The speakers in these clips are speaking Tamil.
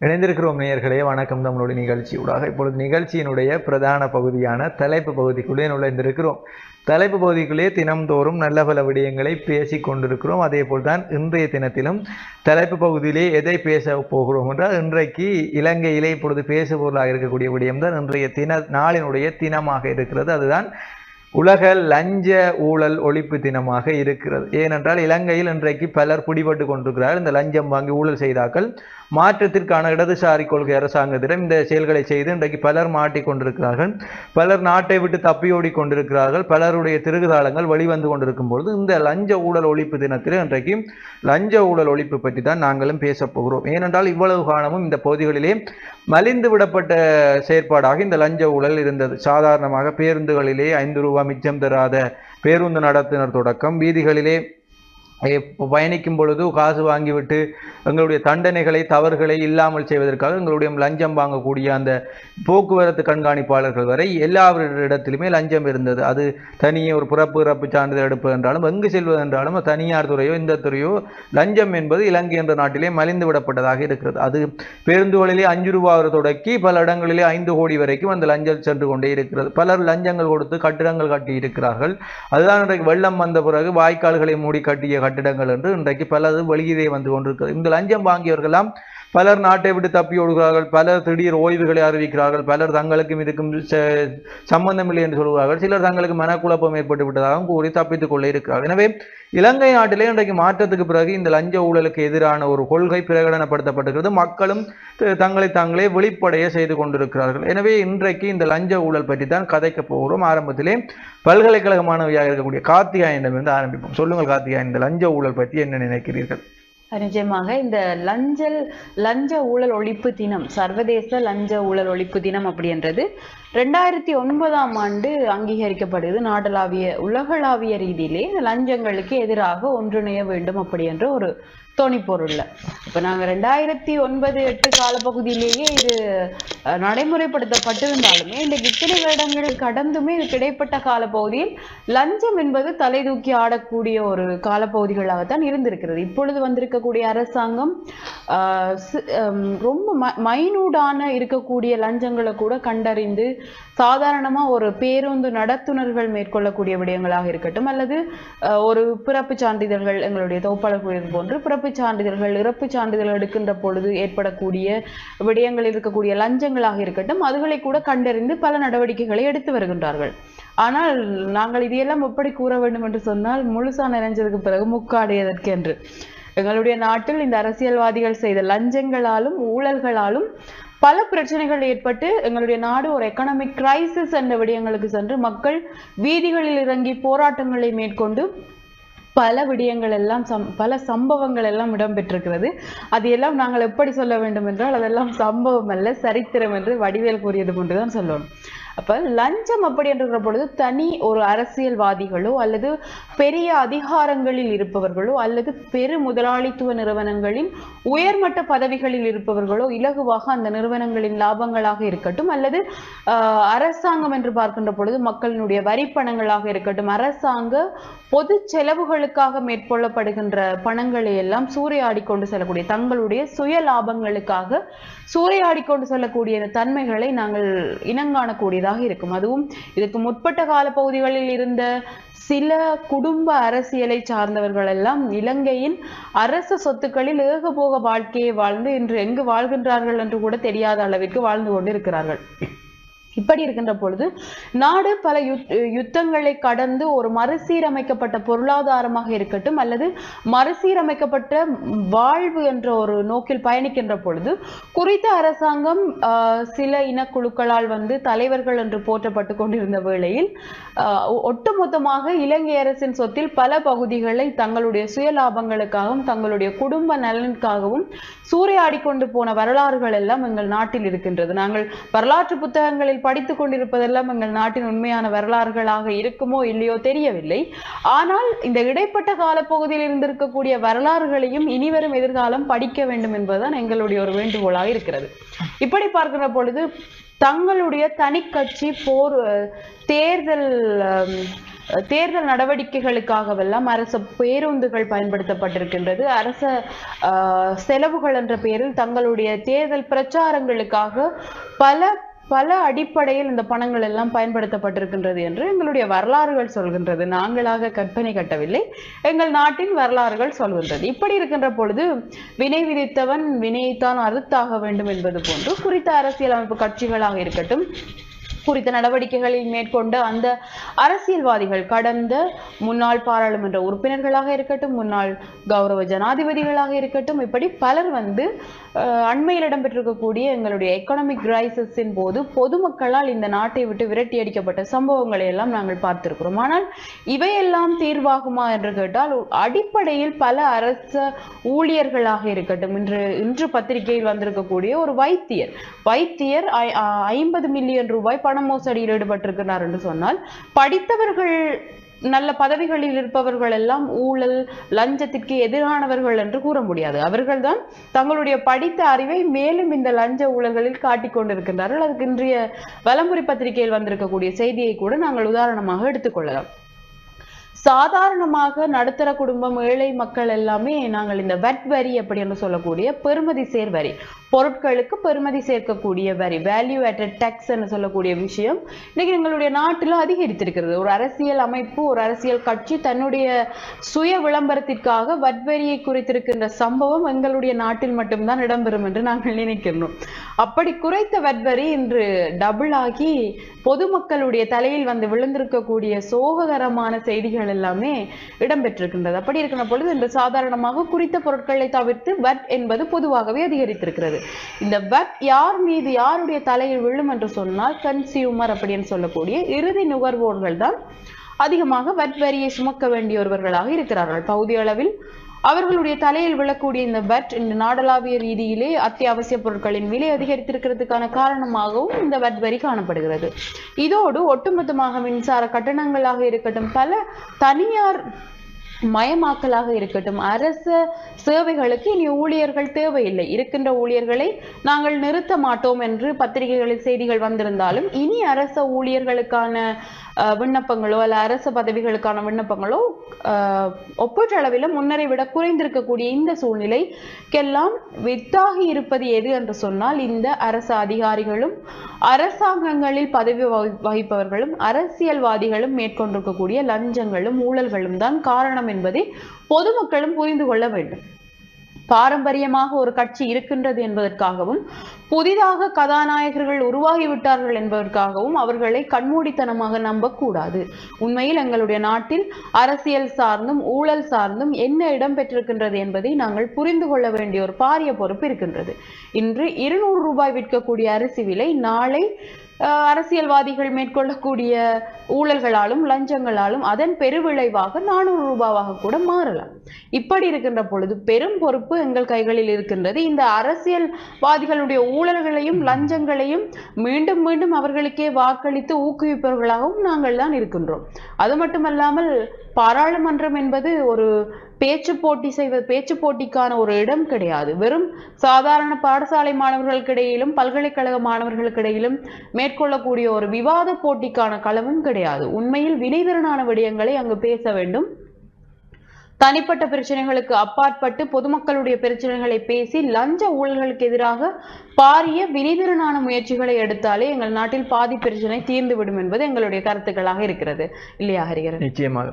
இணைந்திருக்கிறோம் நேயர்களே வணக்கம். நம்மளுடைய நிகழ்ச்சியூடாக இப்பொழுது நிகழ்ச்சியினுடைய பிரதான பகுதியான தலைப்பு பகுதிக்குள்ளே நுழைந்திருக்கிறோம். தலைப்பு பகுதிக்குள்ளே தினம்தோறும் நல்ல பல விடயங்களை பேசிக் கொண்டிருக்கிறோம். அதே போல்தான் இன்றைய தினத்திலும் தலைப்பு பகுதியிலே எதை பேச போகிறோம் என்றால் இன்றைக்கு இலங்கையிலே இப்பொழுது பேசுபொருளாக இருக்கக்கூடிய விடயம்தான் இன்றைய தின நாளினுடைய தினமாக இருக்கிறது. அதுதான் உலக லஞ்ச ஊழல் ஒழிப்பு தினமாக இருக்கிறது. ஏனென்றால் இலங்கையில் இன்றைக்கு பலர் பிடிபட்டு கொண்டிருக்கிறார்கள். இந்த லஞ்சம் வாங்கி ஊழல் செய்தாக்கள் மாற்றத்திற்கான இடதுசாரி கொள்கை அரசாங்கத்திடம் இந்த செயல்களை செய்து இன்றைக்கு பலர் மாட்டிக் கொண்டிருக்கிறார்கள். பலர் நாட்டை விட்டு தப்பியோடி கொண்டிருக்கிறார்கள். பலருடைய திருகுதாளங்கள் வெளிவந்து கொண்டிருக்கும் பொழுது இந்த லஞ்ச ஊழல் ஒழிப்பு தினத்தில் இன்றைக்கு லஞ்ச ஊழல் ஒழிப்பு பற்றி தான் நாங்களும் பேசப்போகிறோம் ஏனென்றால் இவ்வளவு காலமும் இந்த பகுதிகளிலே மலிந்து விடப்பட்ட செயற்பாடாக இந்த லஞ்ச ஊழல் இருந்தது. சாதாரணமாக பேருந்துகளிலே ஐந்து ரூபாய் மிச்சம் தராத பேருந்து நடத்தினர் தொடக்கம். வீதிகளிலே பயணிக்கும் பொழுது காசு வாங்கிவிட்டு எங்களுடைய தண்டனைகளை தவறுகளை இல்லாமல் செய்வதற்காக எங்களுடைய லஞ்சம் வாங்கக்கூடிய அந்த போக்குவரத்து கண்காணிப்பாளர்கள் வரை எல்லாவரிடத்திலுமே லஞ்சம் இருந்தது. அது தனியே ஒரு பிறப்பு இறப்பு சான்றிதழ் எடுப்பது என்றாலும் எங்கு செல்வது என்றாலும் தனியார் துறையோ இந்த துறையோ லஞ்சம் என்பது இலங்கை என்ற நாட்டிலே மலிந்து விடப்பட்டதாக இருக்கிறது. அது பேருந்துகளிலே அஞ்சு ரூபாய் தொடக்கி பல இடங்களிலே ஐந்து கோடி வரைக்கும் அந்த லஞ்சம் சென்று கொண்டே இருக்கிறது. பலர் லஞ்சங்கள் கொடுத்து கட்டிடங்கள் கட்டி இருக்கிறார்கள் அதுதான் இன்றைக்கு வெள்ளம் வந்த பிறகு வாய்க்கால்களை மூடி கட்டிய கட்டிடங்கள் என்று இன்றைக்கு பலது வெளியிலே வந்து கொண்டிருக்கிறது. இந்த லஞ்சம் வாங்கியவர்களெல்லாம் பலர் நாட்டை விட்டு தப்பி ஓடுகிறார்கள் பலர் திடீர் ஓய்வுகளை அறிவிக்கிறார்கள் பலர் தங்களுக்கும் இதுக்கும் ச- சம்பந்தமில்லை என்று சொல்கிறார்கள் சிலர் தங்களுக்கு மனக்குழப்பம் ஏற்பட்டு விட்டதாகவும் கூறி தப்பித்துக் கொள்ள இருக்கிறார்கள். எனவே இலங்கை நாட்டிலே இன்றைக்கு மாற்றத்துக்கு பிறகு இந்த லஞ்ச ஊழலுக்கு எதிரான ஒரு கொள்கை பிரகடனப்படுத்தப்பட்டிருக்கிறது. மக்களும் த- தங்களை தாங்களே வெளிப்படைய செய்து கொண்டிருக்கிறார்கள். எனவே இன்றைக்கு இந்த லஞ்ச ஊழல் பற்றி தான் கதைக்கப் போகிறோம். ஆரம்பத்திலே பல்கலைக்கழக மாணவியாக இருக்கக்கூடிய கார்த்திகாயனிடமிருந்து ஆரம்பிப்போம். சொல்லுங்கள் கார்த்திகாயன் இந்த லஞ்ச ஊழல் பற்றி என்ன நினைக்கிறீர்கள்? நிச்சயமாக இந்த லஞ்சல் லஞ்ச ஊழல் ஒழிப்பு தினம் சர்வதேச லஞ்ச ஊழல் ஒழிப்பு தினம் அப்படின்றது ரெண்டாயிரத்தி ஒன்பதாம் ஆண்டு அங்கீகரிக்கப்படுது. நாடளாவிய உலகளாவிய ரீதியிலே இந்த லஞ்சங்களுக்கு எதிராக ஒன்றிணைய வேண்டும் அப்படி என்ற ஒரு தொனிப்பொருள்ல இப்ப நாங்க ரெண்டாயிரத்தி ஒன்பது எட்டு காலப்பகுதியிலேயே இது நடைமுறைப்படுத்தப்பட்டிருந்தாலுமே இந்த இத்தனை வருடங்கள் கடந்துமே இது கிடைப்பட்ட காலப்பகுதியில் லஞ்சம் என்பது தலை தூக்கி ஆடக்கூடிய ஒரு காலப்பகுதிகளாகத்தான் இருந்திருக்கிறது. இப்பொழுது வந்திருக்கக்கூடிய அரசாங்கம் ஆஹ் ரொம்ப ம மைனூடான இருக்கக்கூடிய லஞ்சங்களை கூட கண்டறிந்து சாதாரணமா ஒரு பேருந்து நடத்துனர்கள் மேற்கொள்ளக்கூடிய விடயங்களாக இருக்கட்டும் அல்லது ஆஹ், ஒரு பிறப்பு சான்றிதழ்கள் எங்களுடைய தொகுப்பாளர் போன்று பிறப்பு சான்றிதழ்கள் இறப்பு சான்றிதழ் எடுக்கின்ற பொழுது ஏற்படக்கூடிய விடயங்கள் இருக்கக்கூடிய லஞ்சங்களாக இருக்கட்டும் அதுகளை கூட கண்டறிந்து பல நடவடிக்கைகளை எடுத்து வருகின்றார்கள். ஆனால் நாங்கள் இதையெல்லாம் எப்படி கூற வேண்டும் என்று சொன்னால் முழுசா நிறைஞ்சதுக்கு பிறகு முக்காடையதற்கு என்று எங்களுடைய நாட்டில் இந்த அரசியல்வாதிகள் செய்த லஞ்சங்களாலும் ஊழல்களாலும் பல பிரச்சனைகள் ஏற்பட்டு எங்களுடைய நாடு ஒரு எக்கனாமிக் கிரைசிஸ் என்ற விடயங்களுக்கு சென்று மக்கள் வீதிகளில் இறங்கி போராட்டங்களை மேற்கொண்டு பல விடயங்கள் எல்லாம் சம் பல சம்பவங்கள் எல்லாம் இடம்பெற்றிருக்கிறது. அது எல்லாம் நாங்கள் எப்படி சொல்ல வேண்டும் என்றால் அதெல்லாம் சம்பவம் அல்ல சரித்திரம் என்று வடிவேல் கூறியது கொண்டுதான் சொல்லணும். அப்ப லஞ்சம் அப்படி என்ற பொழுது தனி ஒரு அரசியல்வாதிகளோ அல்லது பெரிய அதிகாரங்களில் இருப்பவர்களோ அல்லது பெரு முதலாளித்துவ நிறுவனங்களின் உயர்மட்ட பதவிகளில் இருப்பவர்களோ இலகுவாக அந்த நிறுவனங்களின் லாபங்களாக இருக்கட்டும் அல்லது அரசாங்கம் என்று பார்க்கின்ற பொழுது மக்களினுடைய வரிப்பணங்களாக இருக்கட்டும் அரசாங்க பொது செலவுகளுக்கு செலவுகளுக்காக மேற்கொள்ளப்படுகின்ற பணங்களை எல்லாம் சூறையாடி கொண்டு செல்லக்கூடிய தங்களுடைய சுய லாபங்களுக்காக சூறையாடி கொண்டு செல்லக்கூடிய இந்த தன்மைகளை நாங்கள் இனங்காணக்கூடியதாக இருக்கும். அதுவும் இதுக்கு முற்பட்ட கால பகுதிகளில் இருந்த சில குடும்ப அரசியலை சார்ந்தவர்கள் எல்லாம் இலங்கையின் அரசு சொத்துக்களில் ஏகபோக வாழ்க்கையை வாழ்ந்து இன்று எங்கு வாழ்கின்றார்கள் என்று கூட தெரியாத அளவிற்கு வாழ்ந்து கொண்டிருக்கிறார்கள். இப்படி இருக்கின்ற பொழுது நாடு பல யுத்தங்களை கடந்து ஒரு மறுசீரமைக்கப்பட்ட பொருளாதாரமாக இருக்கட்டும் அல்லது மறுசீரமைக்கப்பட்ட வாழ்வு என்ற ஒரு நோக்கில் பயணிக்கின்ற பொழுது குறித்த அரசாங்கம் சில இனக்குழுக்களால் வந்து தலைவர்கள் என்று போற்றப்பட்டு கொண்டிருந்த வேளையில் ஆஹ், ஒட்டுமொத்தமாக இலங்கை அரசின் சொத்தில் பல பகுதிகளை தங்களுடைய சுய லாபங்களுக்காகவும் தங்களுடைய குடும்ப நலனுக்காகவும் சூறையாடி கொண்டு போன வரலாறுகள் எல்லாம் எங்கள் நாட்டில் இருக்கின்றது. நாங்கள் வரலாற்று புத்தகங்களில் படித்துக் கொண்டிருப்பதெல்லாம் எங்கள் நாட்டின் உண்மையான வரலாறுகளாக இருக்குமோ இல்லையோ தெரியவில்லை. ஆனால் இந்த இடைப்பட்ட காலப்பகுதியில் இருந்திருக்கக்கூடிய வரலாறுகளையும் இனிவரும் எதிர்காலம் படிக்க வேண்டும் என்பதுதான் எங்களுடைய ஒரு வேண்டுகோளாக இருக்கிறது. இப்படி பார்க்கிற பொழுது தங்களுடைய தனிக்கட்சி போர் தேர்தல் தேர்தல் நடவடிக்கைகளுக்காகவெல்லாம் அரச பேருந்துகள் பயன்படுத்தப்பட்டிருக்கின்றது. அரச செலவுகள் என்ற பெயரில் தங்களுடைய தேர்தல் பிரச்சாரங்களுக்காக பல பல அடிப்படையில் இந்த பணங்கள் எல்லாம் பயன்படுத்தப்பட்டிருக்கின்றது என்று எங்களுடைய வரலாறுகள் சொல்கின்றது. நாங்களாக கற்பனை கட்டவில்லை. எங்கள் நாட்டின் வரலாறுகள் சொல்கின்றது. இப்படி இருக்கின்ற பொழுது வினை விதித்தவன் வினையைத்தான் அறுத்தாக வேண்டும் என்பது போன்று குறித்த அரசியலமைப்பு கட்சிகளாக இருக்கட்டும் குறித்த நடவடிக்கைகளில் மேற்கொண்டு அந்த அரசியல்வாதிகள் கடந்த முன்னாள் பாராளுமன்ற உறுப்பினர்களாக இருக்கட்டும் முன்னாள் கௌரவ ஜனாதிபதிகளாக இருக்கட்டும் இப்படி பலர் வந்து அண்மையில் இடம்பெற்றிருக்கக்கூடிய எங்களுடைய எக்கனாமிக் கிரைசிஸின் போது பொதுமக்களால் இந்த நாட்டை விட்டு விரட்டி அடிக்கப்பட்ட சம்பவங்களை எல்லாம் நாங்கள் பார்த்திருக்கிறோம். ஆனால் இவையெல்லாம் தீர்வாகுமா என்று கேட்டால் அடிப்படையில் பல அரச ஊழியர்களாக இருக்கட்டும் இன்று இன்று பத்திரிகையில் வந்திருக்கக்கூடிய ஒரு வைத்தியர் வைத்தியர் ஐம்பது மில்லியன் ரூபாய் பணம் பண மோசடியில் ஈடுபட்டிருக்கிறார் என்று சொன்னால் படித்தவர்கள் நல்ல பதவிகளில் இருப்பவர்கள் எல்லாம் ஊழல் லஞ்சத்திற்கு எதிரானவர்கள் என்று கூற முடியாது. அவர்கள்தான் தங்களுடைய படித்த அறிவை மேலும் இந்த லஞ்ச ஊழல்களில் காட்டிக் கொண்டிருக்கின்றார்கள். அதுக்கு இன்றைய வலம்புரி பத்திரிகையில் வந்திருக்கக்கூடிய செய்தியை கூட நாங்கள் உதாரணமாக எடுத்துக்கொள்ளலாம் சாதாரணமாக நடுத்தர குடும்பம் ஏழை மக்கள் எல்லாமே நாங்கள் இந்த வெட் வரி அப்படின்னு சொல்லக்கூடிய பெருமதி சேர் வரி பொருட்களுக்கு பெறுமதி சேர்க்கக்கூடிய வரி வேல்யூ ஆட்டட் டேக்ஸ் என்று சொல்லக்கூடிய விஷயம் இன்னைக்கு எங்களுடைய நாட்டில் அதிகரித்திருக்கிறது. ஒரு அரசியல் அமைப்பு ஒரு அரசியல் கட்சி தன்னுடைய சுய விளம்பரத்திற்காக வட்வரியை குறைத்திருக்கின்ற சம்பவம் எங்களுடைய நாட்டில் மட்டும்தான் இடம்பெறும் என்று நாங்கள் நினைக்கிறோம் அப்படி குறைத்த வட்வரி இன்று டபுள் ஆகி பொதுமக்களுடைய தலையில் வந்து விழுந்திருக்கக்கூடிய சோககரமான செய்திகள் எல்லாமே இடம்பெற்றிருக்கின்றது. அப்படி இருக்கிற பொழுது இன்று சாதாரணமாக குறித்த பொருட்களை தவிர்த்து வட் என்பது பொதுவாகவே அதிகரித்திருக்கிறது. இந்த வட் யார் மீது யாருடைய தலையில் விழும் என்று சொன்னால் கன்சியூமர் அப்படின்னு சொல்லக்கூடிய இறுதி நுகர்வோர்கள் தான் அதிகமாக வட் வரியை சுமக்க வேண்டியவர்களாக இருக்கிறார்கள். பகுதி அளவில் அவர்களுடைய தலையில் விழக்கூடிய இந்த வட் இந்த நாடளாவிய ரீதியிலே அத்தியாவசிய பொருட்களின் விலை அதிகரித்திருக்கிறதுக்கான காரணமாகவும் இந்த வட் வரி காணப்படுகிறது. இதோடு ஒட்டுமொத்தமாக மின்சார கட்டணங்களாக இருக்கட்டும் பல தனியார் மயமாக்கலாக இருக்கட்டும். அரச சேவைகளுக்கு இனி ஊழியர்கள் தேவையில்லை. இருக்கின்ற ஊழியர்களை நாங்கள் நிறுத்த மாட்டோம் என்று பத்திரிகைகளில் செய்திகள் வந்திருந்தாலும் இனி அரச ஊழியர்களுக்கான விண்ணப்பங்களோ அல்ல அரச பதவிகளுக்கான விண்ணப்பங்களோ அஹ், முன்னரை விட குறைந்திருக்கக்கூடிய இந்த சூழ்நிலைக்கெல்லாம் வித்தாகி இருப்பது எது என்று சொன்னால் இந்த அரசு அதிகாரிகளும் அரசாங்கங்களில் பதவி வகி- வகிப்பவர்களும் அரசியல்வாதிகளும் மேற்கொண்டிருக்கக்கூடிய லஞ்சங்களும் ஊழல்களும் தான் காரணம் என்பதை பொதுமக்களும் புரிந்து கொள்ள வேண்டும். பாரம்பரியமாக ஒரு கட்சி இருக்கின்றது என்பதற்காகவும் புதிதாக கதாநாயகர்கள் உருவாகிவிட்டார்கள் என்பதற்காகவும் அவர்களை கண்மூடித்தனமாக நம்பக்கூடாது. உண்மையில் எங்களுடைய நாட்டில் அரசியல் சார்ந்தும் ஊழல் சார்ந்தும் என்ன இடம் பெற்றிருக்கின்றது என்பதை நாங்கள் புரிந்து கொள்ள வேண்டிய ஒரு பாரிய பொறுப்பு இருக்கின்றது. இன்று இருநூறு ரூபாய் விற்கக்கூடிய அரிசி விலை நாளை அரசியல்வாதிகள் மேற்கொள்ளக்கூடிய ஊழல்களாலும் லஞ்சங்களாலும் அதன் பெருவிளைவாக நானூறு ரூபாவாக கூட மாறலாம். இப்படி இருக்கின்ற பொழுது பெரும் பொறுப்பு எங்கள் கைகளில் இருக்கின்றது. இந்த அரசியல்வாதிகளுடைய ஊழல்களையும் லஞ்சங்களையும் மீண்டும் மீண்டும் அவர்களுக்கே வாக்களித்து ஊக்குவிப்பவர்களாகவும் நாங்கள் தான் இருக்கின்றோம். அது மட்டுமல்லாமல் பாராளுமன்றம் என்பது ஒரு பேச்சு போட்டி செய்வது பேச்சு போட்டிக்கான ஒரு இடம் கிடையாது. வெறும் சாதாரண பாடசாலை மாணவர்களுக்கிடையிலும் பல்கலைக்கழக மாணவர்களுக்கிடையிலும் மேற்கொள்ளக்கூடிய ஒரு விவாத போட்டிக்கான களமும் கிடையாது. உண்மையில் வினைதிறனான விடயங்களை அங்கு பேச வேண்டும். தனிப்பட்ட பிரச்சனைகளுக்கு அப்பாற்பட்டு பொதுமக்களுடைய பிரச்சனைகளை பேசி லஞ்ச ஊழல்களுக்கு எதிராக பாரிய வினைதிறனான முயற்சிகளை எடுத்தாலே எங்கள் நாட்டில் பாதி பிரச்சனை தீர்ந்துவிடும் என்பது எங்களுடைய கருத்துக்களாக இருக்கிறது. இல்லையா ஹரிகரன் நிச்சயமாக.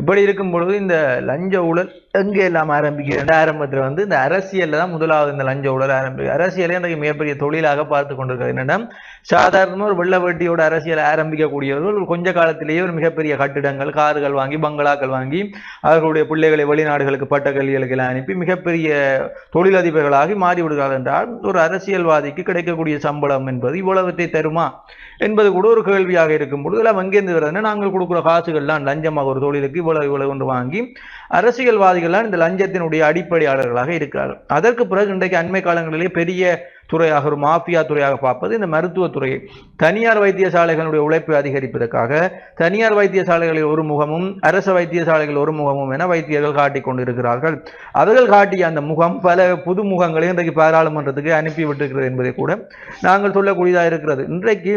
இப்படி இருக்கும் பொழுது இந்த லஞ்ச ஊழல் எங்கே எல்லாம் ஆரம்பிக்கிறது? ஆரம்பத்தில் வந்து இந்த அரசியலில் தான் முதலாவது இந்த லஞ்ச ஊழல் ஆரம்பிக்கும் அரசியலே இன்றைக்கு மிகப்பெரிய தொழிலாக பார்த்து கொண்டிருக்கிறது. என்னென்னா சாதாரணமாக ஒரு வெள்ள வெட்டியோட அரசியலை ஆரம்பிக்கக்கூடியவர்கள் ஒரு கொஞ்ச காலத்திலேயே ஒரு மிகப்பெரிய கட்டிடங்கள் கார்கள் வாங்கி பங்களாக்கள் வாங்கி அவர்களுடைய பிள்ளைகளை வெளிநாடுகளுக்கு பட்ட கல்விகளுக்கு எல்லாம் அனுப்பி மிகப்பெரிய தொழிலதிபர்களாகி மாறிவிடுகிறார்கள் என்றால் ஒரு அரசியல் அரசியல்வாதிக்கு கிடைக்கக்கூடிய சம்பளம் என்பது இவ்வளவத்தை தருமா என்பது கூட ஒரு கேள்வியாக இருக்கும் பொழுது எல்லாம் எங்கேருந்து வருதுன்னா நாங்கள் கொடுக்குற காசுகள்லாம் லஞ்சமாக ஒரு தொழிலுக்கு இவ்வளவு இவ்வளவு கொண்டு வாங்கி அரசியல்வாதிகள்லாம் இந்த லஞ்சத்தினுடைய அடிப்படையாளர்களாக இருக்கிறார்கள். அதற்கு பிறகு இன்றைக்கு அண்மை காலங்களிலே பெரிய துறையாக ஒரு மாஃபியா துறையாக பார்ப்பது இந்த மருத்துவத்துறையை தனியார் வைத்தியசாலைகளுடைய உழைப்பை அதிகரிப்பதற்காக தனியார் வைத்தியசாலைகளில் ஒரு முகமும் அரசு வைத்தியசாலைகள் ஒரு முகமும் என வைத்தியர்கள் காட்டிக் கொண்டிருக்கிறார்கள். அவர்கள் காட்டிய அந்த முகம் பல புது முகங்களை இன்றைக்கு பாராளுமன்றத்துக்கு அனுப்பி விட்டிருக்கிறது என்பதை கூட நாங்கள் சொல்லக்கூடியதாக இருக்கிறது. இன்றைக்கு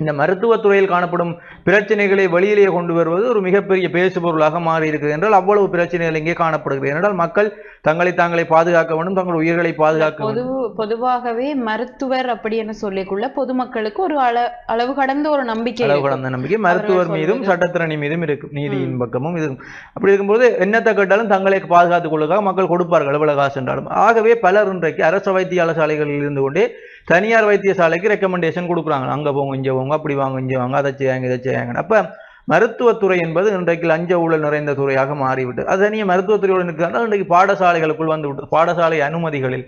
இந்த மருத்துவத்துறையில் காணப்படும் பிரச்சனைகளை வெளியிலே கொண்டு வருவது ஒரு மிகப்பெரிய பேசுபொருளாக மாறி இருக்குது என்றால் அவ்வளவு பிரச்சனைகள் இங்கே காணப்படுகிறது. என்றால் மக்கள் தங்களை தாங்களை பாதுகாக்க வேண்டும் தங்கள் உயிர்களை பாதுகாக்க பொது பொதுவாகவே மருத்துவர் அப்படி என்று சொல்லிக்குள்ள பொதுமக்களுக்கு ஒரு அள அளவு கடந்த ஒரு நம்பிக்கை அளவு. கடந்த நம்பிக்கை. மருத்துவர் மீதும். சட்டத்திரணி மீதும் இருக்கும் நீதியின் பக்கமும் இது அப்படி இருக்கும்போது என்னத்தை கேட்டாலும் தங்களை பாதுகாத்துக் கொள்ளுக்காக மக்கள் கொடுப்பார்கள் எவ்வளவு காசு என்றாலும் ஆகவே பலர் இன்றைக்கு அரசு வைத்தியசாலைகளில் இருந்து கொண்டே தனியார் வைத்தியசாலைக்கு ரெக்கமெண்டேஷன் கொடுக்குறாங்க. அங்கே போங்க இங்கே போங்க அப்படி வாங்க இங்கே வாங்க அதை செய்யாங்க இதை செய்யாங்க அப்போ மருத்துவத்துறை என்பது இன்றைக்கு லஞ்ச ஊழல் நிறைந்த துறையாக மாறிவிட்டது. அது தனியாக மருத்துவத்துறையோடு இருக்கிறால் இன்றைக்கு பாடசாலைகளுக்குள் வந்து விட்டு பாடசாலை அனுமதிகளில்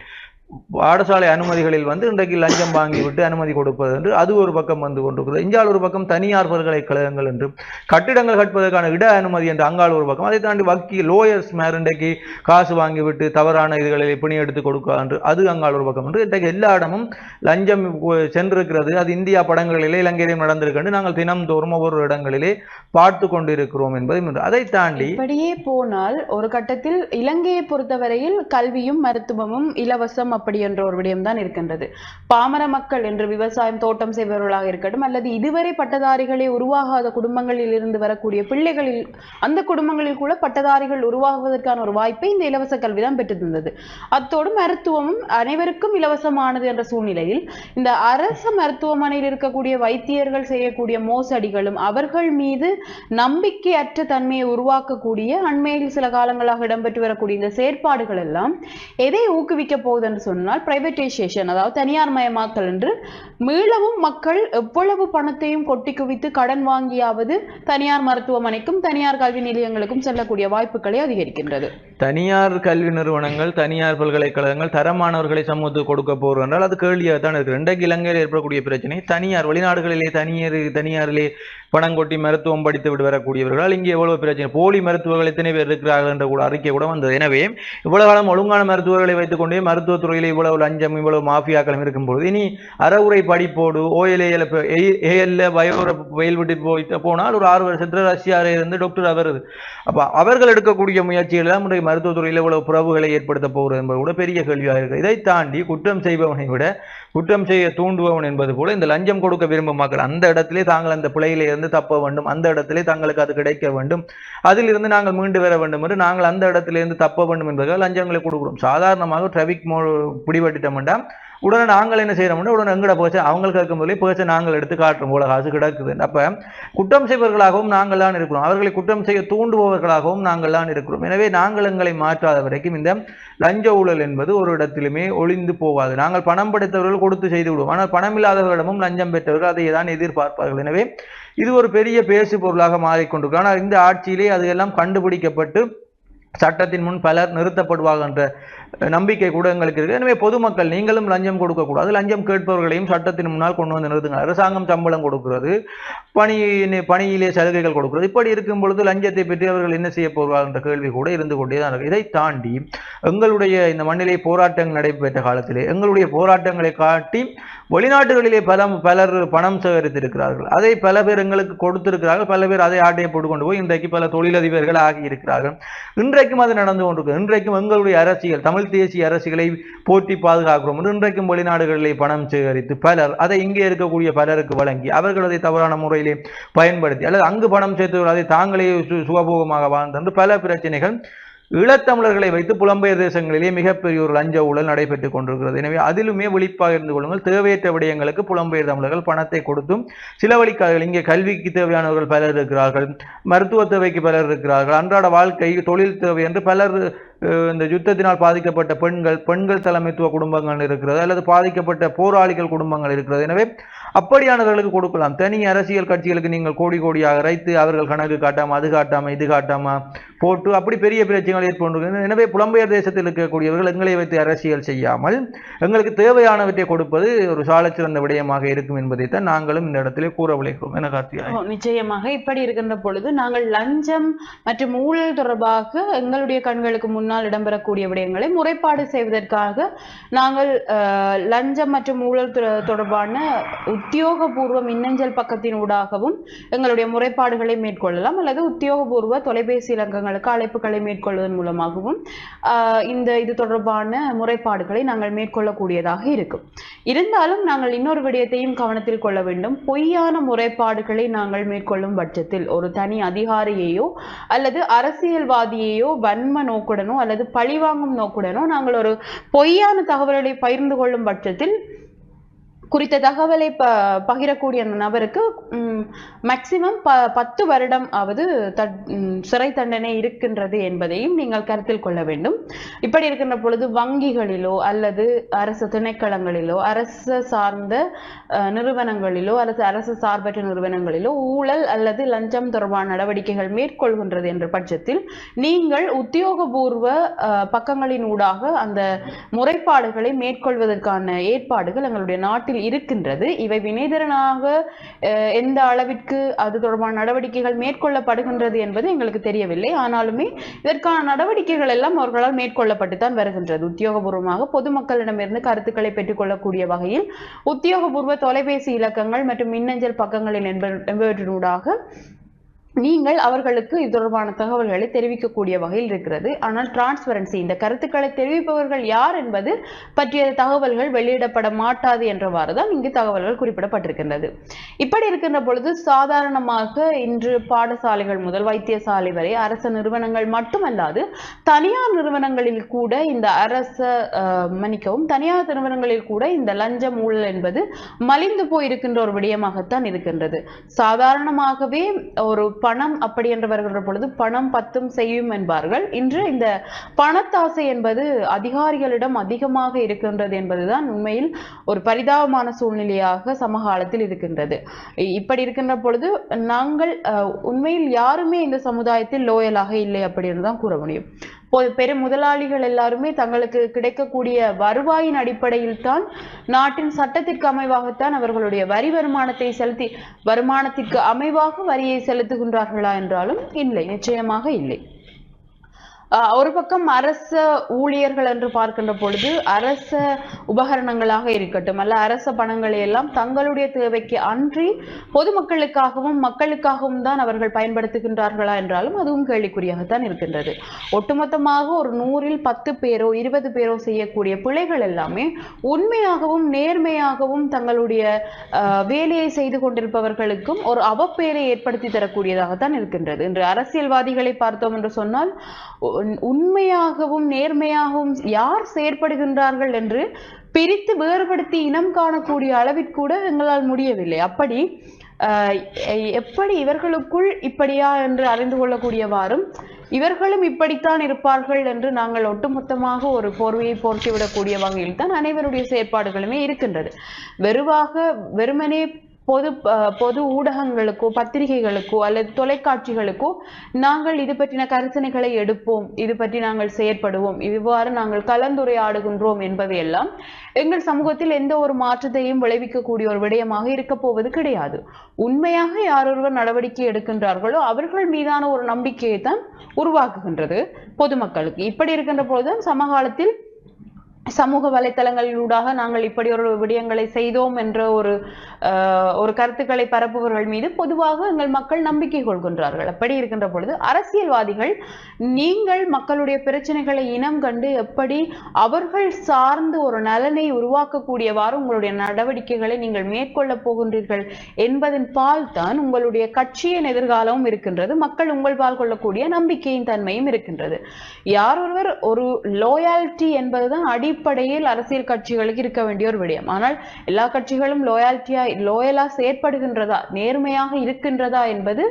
பாடசாலை அனுமதிகளில் வந்து இன்றைக்கு லஞ்சம் வாங்கிவிட்டு அனுமதி கொடுப்பது என்று அது ஒரு பக்கம் வந்து கொண்டிருக்கிறது. இஞ்சால் ஒரு பக்கம் தனியார் பல்கலைக்கழகங்கள் என்றும் கட்டிடங்கள் கட்டுவதற்கான இட அனுமதி என்று அங்கால் ஒரு பக்கம் அதை தாண்டி வக்கி லோயர்ஸ் மேர் இன்றைக்கு காசு வாங்கிவிட்டு தவறான இதுகளை பிணி எடுத்து கொடுக்க என்று அது அங்கால் ஒரு பக்கம் என்று இன்றைக்கு எல்லா இடமும் லஞ்சம் சென்றிருக்கிறது. அது இந்தியா படங்களிலே இலங்கையிலும் நடந்திருக்கின்ற நாங்கள் தினம்தோறும் ஒவ்வொரு இடங்களிலே பார்த்து கொண்டிருக்கிறோம் என்பது அதை தாண்டி இப்படியே போனால் ஒரு கட்டத்தில் இலங்கையை பொறுத்தவரையில் கல்வியும் மருத்துவமும் இலவசம் அப்படி என்ற ஒரு விடயம் தான் இருக்கின்றது. பாமர மக்கள் என்று விவசாயம் தோட்டம் செய்பவர்களாக இருக்கட்டும் அல்லது இதுவரை பட்டதாரிகளே உருவாகாத குடும்பங்களில் இருந்து வரக்கூடிய பிள்ளைகளில் அந்த குடும்பங்களில் கூட பட்டதாரிகள் உருவாகுவதற்கான ஒரு வாய்ப்பை இந்த இலவச கல்வி தான் பெற்றிருந்தது அத்தோடு மருத்துவமும் அனைவருக்கும் இலவசமானது என்ற சூழ்நிலையில் இந்த அரசு மருத்துவமனையில் இருக்கக்கூடிய வைத்தியர்கள் செய்யக்கூடிய மோசடிகளும் அவர்கள் மீது நம்பிக்கையற்ற தன்மையை உருவாக்கக்கூடிய அண்மையில் சில காலங்களாக இடம்பெற்று வரக்கூடிய இந்த செயற்பாடுகள் எல்லாம் எதை ஊக்குவிக்க போகுது என்று சொன்னால் பிரைவேட்டைசேஷன் அதாவது தனியார் மயமாக்கல் என்று மீளவும் மக்கள் எவ்வளவு பணத்தையும் கொட்டி குவித்து கடன் வாங்கியாவது தனியார் மருத்துவமனைக்கும் தனியார் கல்வி நிலையங்களுக்கும் செல்லக்கூடிய வாய்ப்புகளை அதிகரிக்கின்றது. தனியார் கல்வி நிறுவனங்கள் தனியார் பல்கலைக்கழகங்கள் தரமானவர்களை சமூகத்துக்கு கொடுக்க போறோம் என்றால் அது கேள்வியாக தான் இருக்கு. இன்றைக்கு இலங்கையில் ஏற்படக்கூடிய பிரச்சனை தனியார் வெளிநாடுகளிலே தனியார் தனியாரிலே பணம் கொட்டி மருத்துவம் படித்து விட்டு வரக்கூடியவர்களால் இங்கே எவ்வளவு பிரச்சனை. போலி மருத்துவர்கள் எத்தனை பேர் இருக்கிறார்கள் என்ற கூட அறிக்கை கூட வந்தது. எனவே இவ்வளவு காலம் ஒழுங்கான மருத்துவர்களை வைத்துக்கொண்டே மருத்துவத்துறை மருத்துவத்துறையில் இவ்வளவு லஞ்சம் இவ்வளவு மாஃபியாக்களும் இருக்கும்பொழுது இனி அறவுரை படிப்போடு ஓஎல்ஏல ஏஎல்ல பயோர வயல் விட்டு போயிட்டு போனால் ஒரு ஆறு வருஷத்துல ரஷ்யாவில இருந்து டாக்டர் வருது அப்போ அவர்கள் எடுக்கக்கூடிய முயற்சிகள் தான் இன்றைக்கு மருத்துவத்துறையில் இவ்வளவு புறவுகளை ஏற்படுத்த போகிறது என்பது கூட பெரிய கேள்வியாக இருக்குது இதை தாண்டி குற்றம் செய்பவனை விட குற்றம் செய்ய தூண்டுபவன் என்பது போல இந்த லஞ்சம் கொடுக்க விரும்பும் மக்கள் அந்த இடத்திலே தாங்கள் அந்த பிழையிலே இருந்து தப்ப வேண்டும். அந்த இடத்திலே தங்களுக்கு அது கிடைக்க வேண்டும். அதிலிருந்து நாங்கள் மீண்டு வர வேண்டும் என்று நாங்கள் அந்த இடத்திலிருந்து தப்ப வேண்டும் என்பதற்காக லஞ்சங்களை கொடுக்குறோம். சாதாரணமாக டிராபிக் மோ பிடிபட்டுட்டோம்னா உடனே நாங்கள் என்ன செய்யறோம்னா உடனே எங்கட போச்சு அவங்களுக்கு இருக்கும் போதே போச்சு நாங்கள் எடுத்து காட்டுறோம். போல காசு கிடக்குது. அப்ப குற்றம் செய்பவர்களாகவும் நாங்கள் தான் இருக்கிறோம். அவர்களை குற்றம் செய்ய தூண்டுபவர்களாகவும் நாங்கள் தான் இருக்கிறோம். எனவே நாங்கள் எங்களை மாற்றாத வரைக்கும் இந்த லஞ்ச ஊழல் என்பது ஒரு இடத்திலுமே ஒளிந்து போகாது. நாங்கள் பணம் படைத்தவர்கள் கொடுத்து செய்து விடுவோம். ஆனால் பணம் இல்லாதவர்களிடமும் லஞ்சம் பெற்றவர்கள் அதை தான் எதிர்பார்ப்பார்கள். எனவே இது ஒரு பெரிய பேசு பொருளாக மாறிக்கொண்டிருக்கும் ஆனால் இந்த ஆட்சியிலே அது எல்லாம் கண்டுபிடிக்கப்பட்டு சட்டத்தின் முன் பலர் நிறுத்தப்படுவார்கள் என்ற நம்பிக்கை கூட எங்களுக்கு இருக்குது. எனவே பொதுமக்கள் நீங்களும் லஞ்சம் கொடுக்கக்கூடாது லஞ்சம் கேட்பவர்களையும் சட்டத்தின் முன்னால் கொண்டு வந்து நிறுத்துங்க அரசாங்கம் சம்பளம் கொடுக்கிறது. பணி பணியிலே சலுகைகள் கொடுக்கிறது. இப்படி இருக்கும் பொழுது லஞ்சத்தை பற்றி அவர்கள் என்ன செய்ய போகிறார்கள் என்ற கேள்வி கூட இருந்து கொண்டே தான் இருக்கு. இதை தாண்டி எங்களுடைய இந்த மண்ணிலே போராட்டங்கள் நடைபெற்ற காலத்திலே எங்களுடைய போராட்டங்களை காட்டி வெளிநாட்டுகளிலே பல பலர் பணம் சேகரித்திருக்கிறார்கள். அதை பல பேர் எங்களுக்கு கொடுத்திருக்கிறார்கள். பல பேர் அதை ஆட்டையை போட்டு கொண்டு போய் இன்றைக்கு பல தொழிலதிபர்கள் ஆகி இருக்கிறார்கள். இன்றைக்கும் அது நடந்து கொண்டிருக்கு இன்றைக்கும் எங்களுடைய அரசியல் தமிழ் தேசிய அரசியலை போற்றி பாதுகாக்கிறோம். என்று இன்றைக்கும் வெளிநாடுகளிலே பணம் சேகரித்து பலர் அதை இங்கே இருக்கக்கூடிய பலருக்கு வழங்கி அவர்கள் அதை தவறான முறையிலே பயன்படுத்தி அல்லது அங்கு பணம் சேர்த்து அதை தாங்களே சு- சுகபோகமாக வாழ்ந்து பல பிரச்சனைகள் ஈழத்தமிழர்களை வைத்து புலம்பெயர் தேசங்களிலே மிகப்பெரிய ஒரு லஞ்ச ஊழல் நடைபெற்றுக் கொண்டிருக்கிறது. எனவே அதிலுமே விழிப்பாக இருந்து கொள்ளுங்கள். தேவையற்ற விடயங்களுக்கு புலம்பெயர் தமிழர்கள் பணத்தை கொடுத்தும் சிலவழிக்கார்கள் இங்கே கல்விக்கு தேவையானவர்கள் பலர் இருக்கிறார்கள் மருத்துவ தேவைக்கு பலர் இருக்கிறார்கள் அன்றாட வாழ்க்கை தொழில் தேவை என்று பலர் இந்த யுத்தத்தினால் பாதிக்கப்பட்ட பெண்கள் பெண்கள் தலைமைத்துவ குடும்பங்கள் இருக்கிறது அல்லது பாதிக்கப்பட்ட போராளிகள் குடும்பங்கள் இருக்கிறது. எனவே அப்படியானவர்களுக்கு கொடுக்கலாம். தனி அரசியல் கட்சிகளுக்கு நீங்கள் கோடி கோடியாக ரைத்து அவர்கள் கணக்கு காட்டாமல் அது காட்டாமல் இது காட்டாமல் போட்டு அப்படி பெரிய பிரச்சனைகள் ஏற்படுகிறது எனவே புலம்பெயர் தேசத்தில் இருக்கக்கூடியவர்கள் எங்களை வைத்து அரசியல் செய்யாமல் எங்களுக்கு தேவையானவற்றை கொடுப்பது ஒரு சாலச்சிறந்த விடயமாக இருக்கும் என்பதைத்தான் நாங்களும் இந்த இடத்திலே கூற விளைகிறோம் என கார்த்திகா. நிச்சயமாக இப்படி இருக்கின்ற பொழுது நாங்கள் லஞ்சம் மற்றும் ஊழல் தொடர்பாக எங்களுடைய கண்களுக்கு முன்னால் இடம்பெறக்கூடிய விடயங்களை முறைப்பாடு செய்வதற்காக நாங்கள் அஹ், லஞ்சம் மற்றும் ஊழல் தொடர்பான உத்தியோகபூர்வ மின்னஞ்சல் பக்கத்தின் ஊடாகவும் எங்களுடைய முறைப்பாடுகளை மேற்கொள்ளலாம். அல்லது உத்தியோகபூர்வ தொலைபேசி இலக்கங்களுக்கு அழைப்புகளை மேற்கொள்வதன் மூலமாகவும் இந்த இது தொடர்பான முறைப்பாடுகளை நாங்கள் மேற்கொள்ளக்கூடியதாக இருக்கும். இருந்தாலும் நாங்கள் இன்னொரு விடயத்தையும் கவனத்தில் கொள்ள வேண்டும். பொய்யான முறைப்பாடுகளை நாங்கள் மேற்கொள்ளும் பட்சத்தில் ஒரு தனி அதிகாரியையோ அல்லது அரசியல்வாதியையோ வன்ம நோக்குடனோ அல்லது பழிவாங்கும் நோக்குடனோ நாங்கள் ஒரு பொய்யான தகவல்களை பகிர்ந்து கொள்ளும் பட்சத்தில் குறித்த தகவலை ப பகிரக்கூடிய அந்த நபருக்கு மேக்சிமம் ப பத்து வருடம் ஆவது தட் சிறை தண்டனை இருக்கின்றது என்பதையும் நீங்கள் கருத்தில் கொள்ள வேண்டும். இப்படி இருக்கின்ற பொழுது வங்கிகளிலோ அல்லது அரசு திணைக்களங்களிலோ அரசு சார்ந்த நிறுவனங்களிலோ அல்லது அரசு சார்பற்ற நிறுவனங்களிலோ ஊழல் அல்லது லஞ்சம் தொடர்பான நடவடிக்கைகள் மேற்கொள்கின்றது என்ற பட்சத்தில் நீங்கள் உத்தியோகபூர்வ பக்கங்களின் ஊடாக அந்த முறைப்பாடுகளை மேற்கொள்வதற்கான ஏற்பாடுகள் எங்களுடைய நாட்டில் இருக்கின்றது. இவை வினைதரனாக எந்த அளவிற்கு அது தொடர்பான நடவடிக்கைகள் மேற்கொள்ளப்படுகின்றது என்பது எங்களுக்கு தெரியவில்லை. ஆனாலுமே இதற்கான நடவடிக்கைகள் எல்லாம் அவர்களால் மேற்கொள்ளப்பட்டு தான் வருகின்றது. உத்தியோகபூர்வமாக பொதுமக்களிடமிருந்து கருத்துக்களை பெற்றுக்கொள்ளக்கூடிய வகையில் உத்தியோகபூர்வ தொலைபேசி இலக்கங்கள் மற்றும் மின்னஞ்சல் பக்கங்களின் என்பவற்றினூடாக நீங்கள் அவர்களுக்கு இது தொடர்பான தகவல்களை தெரிவிக்கக்கூடிய வகையில் இருக்கிறது. ஆனால் டிரான்ஸ்பரன்சி இந்த கருத்துக்களை தெரிவிப்பவர்கள் யார் என்பது பற்றிய தகவல்கள் வெளியிடப்பட மாட்டாது என்றவாறு தான் இங்கு தகவல்கள் குறிப்பிடப்பட்டிருக்கின்றது. இப்படி இருக்கின்ற பொழுது சாதாரணமாக இன்று பாடசாலைகள் முதல் வைத்தியசாலை வரை அரச நிறுவனங்கள் மட்டுமல்லாது தனியார் நிறுவனங்களில் கூட இந்த அரச மன்னிக்கவும் தனியார் நிறுவனங்களில் கூட இந்த லஞ்சம் ஊழல் என்பது மலிந்து போயிருக்கின்ற ஒரு விடயமாகத்தான் இருக்கின்றது. சாதாரணமாகவே ஒரு பணம் அப்படி என்று வருகின்ற பொழுது பணம் பத்தும் செய்யும் என்பார்கள். இன்று இந்த பணத்தாசை என்பது அதிகாரிகளிடம் அதிகமாக இருக்கின்றது என்பதுதான் உண்மையில் ஒரு பரிதாபமான சூழ்நிலையாக சமகாலத்தில் இருக்கின்றது. இப்படி இருக்கின்ற பொழுது நாங்கள் அஹ், உண்மையில் யாருமே இந்த சமுதாயத்தில் லோயலாக இல்லை அப்படின்னு தான் கூற முடியும். பொ- பெரும் முதலாளிகள் எல்லாருமே தங்களுக்கு கிடைக்கக்கூடிய வருவாயின் அடிப்படையில் தான் நாட்டின் சட்டத்திற்கு அமைவாகத்தான் அவர்களுடைய வரி வருமானத்தை செலுத்தி வருமானத்திற்கு அமைவாக வரியை செலுத்துகின்றார்களா என்றாலும் இல்லை நிச்சயமாக இல்லை. ஒரு பக்கம் அரச ஊழியர்கள் என்று பார்க்கின்ற பொழுது அரச உபகரணங்களாக இருக்கட்டும் அல்ல அரச பணங்களை எல்லாம் தங்களுடைய தேவைக்கு அன்றி பொதுமக்களுக்காகவும் மக்களுக்காகவும் தான் அவர்கள் பயன்படுத்துகின்றார்களா என்றாலும் அதுவும் கேள்விக்குறியாகத்தான் இருக்கின்றது. ஒட்டுமொத்தமாக ஒரு நூறில் பத்து பேரோ இருபது பேரோ செய்யக்கூடிய பிழைகள் எல்லாமே உண்மையாகவும் நேர்மையாகவும் தங்களுடைய வேலையை செய்து கொண்டிருப்பவர்களுக்கும் ஒரு அவப்பேரை ஏற்படுத்தி தரக்கூடியதாகத்தான் இருக்கின்றது. இன்று அரசியல்வாதிகளை பார்த்தோம் என்று சொன்னால் உண்மையாகவும் நேர்மையாகவும் யார் செயற்படுகின்றார்கள் என்று பிரித்து வேறுபடுத்தி இனம் காணக்கூடிய அளவிற்கூட எங்களால் முடியவில்லை. அப்படி ஆஹ் எப்படி இவர்களுக்குள் இப்படியா என்று அறிந்து கொள்ளக்கூடியவாறும் இவர்களும் இப்படித்தான் இருப்பார்கள் என்று நாங்கள் ஒட்டுமொத்தமாக ஒரு போர்வையை போர்த்திவிடக்கூடிய வகையில் தான் அனைவருடைய செயற்பாடுகளுமே இருக்கின்றது. வெறுவாக வெறுமனே பொது பொது ஊடகங்களுக்கோ பத்திரிகைகளுக்கோ அல்லது தொலைக்காட்சிகளுக்கோ நாங்கள் இது பற்றின கரிசனைகளை எடுப்போம். இது பற்றி நாங்கள் செயற்படுவோம். இவ்வாறு நாங்கள் கலந்துரையாடுகின்றோம் என்பதையெல்லாம் எங்கள் சமூகத்தில் எந்த ஒரு மாற்றத்தையும் விளைவிக்கக்கூடிய ஒரு விடயமாக இருக்க போவது கிடையாது. உண்மையாக யாரொருவர் நடவடிக்கை எடுக்கின்றார்களோ அவர்கள் மீதான ஒரு நம்பிக்கையை தான் உருவாக்குகின்றது பொதுமக்களுக்கு. இப்படி இருக்கின்ற பொழுது சமகாலத்தில் சமூக வலைத்தளங்களிலூடாக நாங்கள் இப்படி ஒரு விடயங்களை செய்தோம் என்ற ஒரு ஒரு கருத்துக்களை பரப்புபவர்கள் மீது பொதுவாக எங்கள் மக்கள் நம்பிக்கை கொள்கின்றார்கள். அப்படி இருக்கின்ற பொழுது அரசியல்வாதிகள் நீங்கள் மக்களுடைய பிரச்சனைகளை இனம் கண்டு எப்படி அவர்கள் சார்ந்து ஒரு நலனை உருவாக்கக்கூடியவாறு உங்களுடைய நடவடிக்கைகளை நீங்கள் மேற்கொள்ளப் போகின்றீர்கள் என்பதன் பால் தான் உங்களுடைய கட்சியின் எதிர்காலமும் இருக்கின்றது மக்கள் உங்கள் பால் கொள்ளக்கூடிய நம்பிக்கையின் தன்மையும் இருக்கின்றது. யார் ஒருவர் ஒரு லோயாலிட்டி என்பதுதான் அடி அடிப்படையில் அரசியல் கட்சிகளுக்கு இருக்க வேண்டிய ஒரு விடயம். ஆனால் எல்லா கட்சிகளும் லோயாலிட்டியா லோயலா செயற்படுகின்றதா நேர்மையாக இருக்கின்றதா என்பது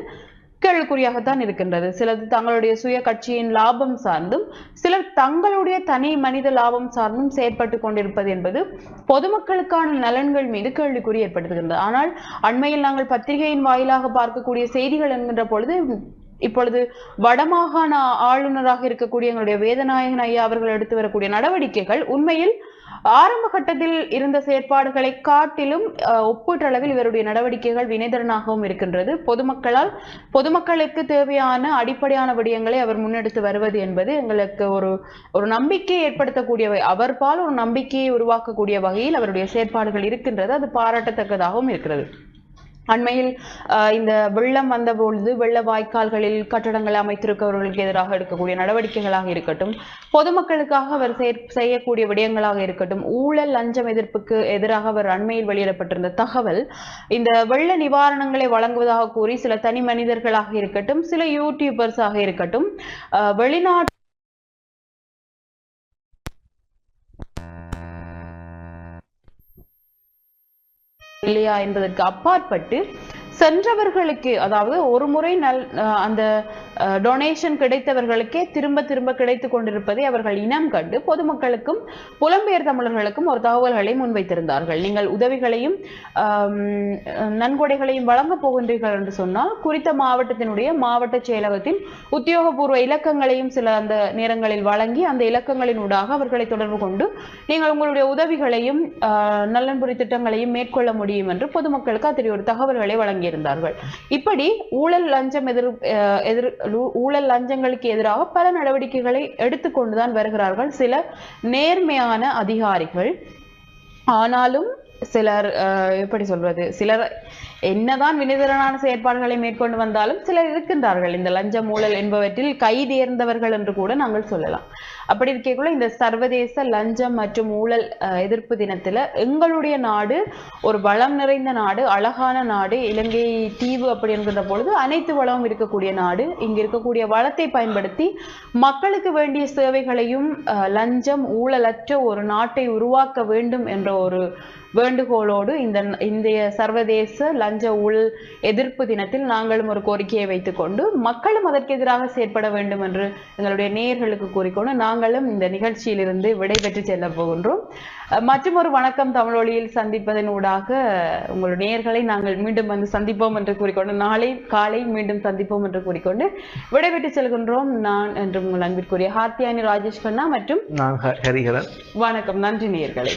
கேள்விக்குறியாகத்தான் இருக்கின்றது. சிலர் தங்களுடைய சுய கட்சியின் லாபம் சார்ந்தும் சிலர் தங்களுடைய தனி மனித லாபம் சார்ந்தும் செயற்பட்டு கொண்டிருப்பது என்பது பொதுமக்களுக்கான நலன்கள் மீது கேள்விக்குறி ஏற்படுத்துகின்றது. ஆனால் அண்மையில் நாங்கள் பத்திரிகையின் வாயிலாக பார்க்கக்கூடிய செய்திகள் என்கின்ற பொழுது இப்பொழுது வடமாகாண ஆளுநராக இருக்கக்கூடிய எங்களுடைய வேதநாயகன் ஐயா அவர்கள் எடுத்து வரக்கூடிய நடவடிக்கைகள் உண்மையில் ஆரம்ப கட்டத்தில் இருந்த செயற்பாடுகளை காட்டிலும் ஒப்பீட்டளவில் இவருடைய நடவடிக்கைகள் வினைதரனாகவும் இருக்கின்றது. பொதுமக்களால் பொதுமக்களுக்கு தேவையான அடிப்படையான விடயங்களை அவர் முன்னெடுத்து வருவது என்பது எங்களுக்கு ஒரு ஒரு நம்பிக்கையை ஏற்படுத்தக்கூடியவை. அவர் பால் ஒரு நம்பிக்கையை உருவாக்கக்கூடிய வகையில் அவருடைய செயற்பாடுகள் இருக்கின்றது. அது பாராட்டத்தக்கதாகவும் இருக்கிறது. அண்மையில் இந்த வெள்ளம் வந்தபொழுது வெள்ள வாய்க்கால்களில் கட்டடங்களை அமைத்திருக்கிறவர்களுக்கு எதிராக எடுக்கக்கூடிய நடவடிக்கைகளாக இருக்கட்டும் பொதுமக்களுக்காக அவர் செய்யக்கூடிய விடயங்களாக இருக்கட்டும் ஊழல் லஞ்சம் எதிர்ப்புக்கு எதிராக அவர் அண்மையில் வெளியிடப்பட்டிருந்த தகவல் இந்த வெள்ள நிவாரணங்களை வழங்குவதாக கூறி சில தனி மனிதர்களாக இருக்கட்டும் சில யூடியூபர்ஸாக இருக்கட்டும் வெளிநாட்டு இல்லையா என்பதற்கு அப்பாற்பட்டு சென்றவர்களுக்கு அதாவது ஒரு முறை நல் அந்த டொனேஷன் கிடைத்தவர்களுக்கே திரும்ப திரும்ப கிடைத்து கொண்டிருப்பதை அவர்கள் இனம் கண்டு பொதுமக்களுக்கும் புலம்பெயர் தமிழர்களுக்கும் ஒரு தகவல்களை முன்வைத்திருந்தார்கள். நீங்கள் உதவிகளையும் நன்கொடைகளையும் வழங்கப் போகின்றீர்கள் என்று சொன்னால் குறித்த மாவட்டத்தினுடைய மாவட்ட செயலகத்தின் உத்தியோகபூர்வ இலக்கங்களையும் சில அந்த நேரங்களில் வழங்கி அந்த இலக்கங்களின் ஊடாக அவர்களை தொடர்பு கொண்டு நீங்கள் உங்களுடைய உதவிகளையும் ஆஹ், நலன்புரி திட்டங்களையும் மேற்கொள்ள முடியும் என்று பொதுமக்களுக்கு அத்தகைய ஒரு தகவல்களை வழங்கி வழங்கியிருந்தார்கள் இப்படி ஊழல் லஞ்சம் எதிர் எதிர் ஊழல் லஞ்சங்களுக்கு எதிராக பல நடவடிக்கைகளை எடுத்துக்கொண்டுதான் வருகிறார்கள் சில நேர்மையான அதிகாரிகள். ஆனாலும் சிலர் எப்படி சொல்வது? சிலர் என்னதான் வினிதரனான செயற்பாடுகளை மேற்கொண்டு வந்தாலும் சிலர் இருக்கின்றார்கள். இந்த லஞ்சம் ஊழல் என்பவற்றில் கைதேர்ந்தவர்கள் என்று கூட நாங்கள் சொல்லலாம். அப்படி இருக்கக்குள்ள இந்த சர்வதேச லஞ்சம் மற்றும் ஊழல் எதிர்ப்பு தினத்துல எங்களுடைய நாடு ஒரு வளம் நிறைந்த நாடு அழகான நாடு இலங்கை தீவு அப்படி என்கின்ற பொழுது அனைத்து வளமும் இருக்கக்கூடிய நாடு. இங்கு இருக்கக்கூடிய வளத்தை பயன்படுத்தி மக்களுக்கு வேண்டிய சேவைகளையும் லஞ்சம் ஊழலற்ற ஒரு நாட்டை உருவாக்க வேண்டும் என்ற ஒரு வேண்டுகோளோடு இந்த இந்திய சர்வதேச லஞ்ச ஊழல் எதிர்ப்பு தினத்தில் நாங்களும் ஒரு கோரிக்கையை வைத்துக்கொண்டு மக்களும் அதற்கு எதிராக செயற்பட வேண்டும் என்று எங்களுடைய நேயர்களுக்கு கூறிக்கொண்டு நாங்களும் இந்த நிகழ்ச்சியிலிருந்து விடைபெற்று செல்ல போகின்றோம். மற்றும் ஒரு வணக்கம் தமிழொலியில் சந்திப்பதன் ஊடாக உங்களுடைய நேயர்களை நாங்கள் மீண்டும் வந்து சந்திப்போம் என்று கூறிக்கொண்டு நாளை காலை மீண்டும் சந்திப்போம் என்று கூறிக்கொண்டு விடைபெற்று செல்கின்றோம். நான் என்று உங்கள் அன்பிற்குரிய ஹார்த்தியானி ராஜேஷ் கண்ணா மற்றும் நான் ஹரிஹரன். வணக்கம். நன்றி நேயர்களே.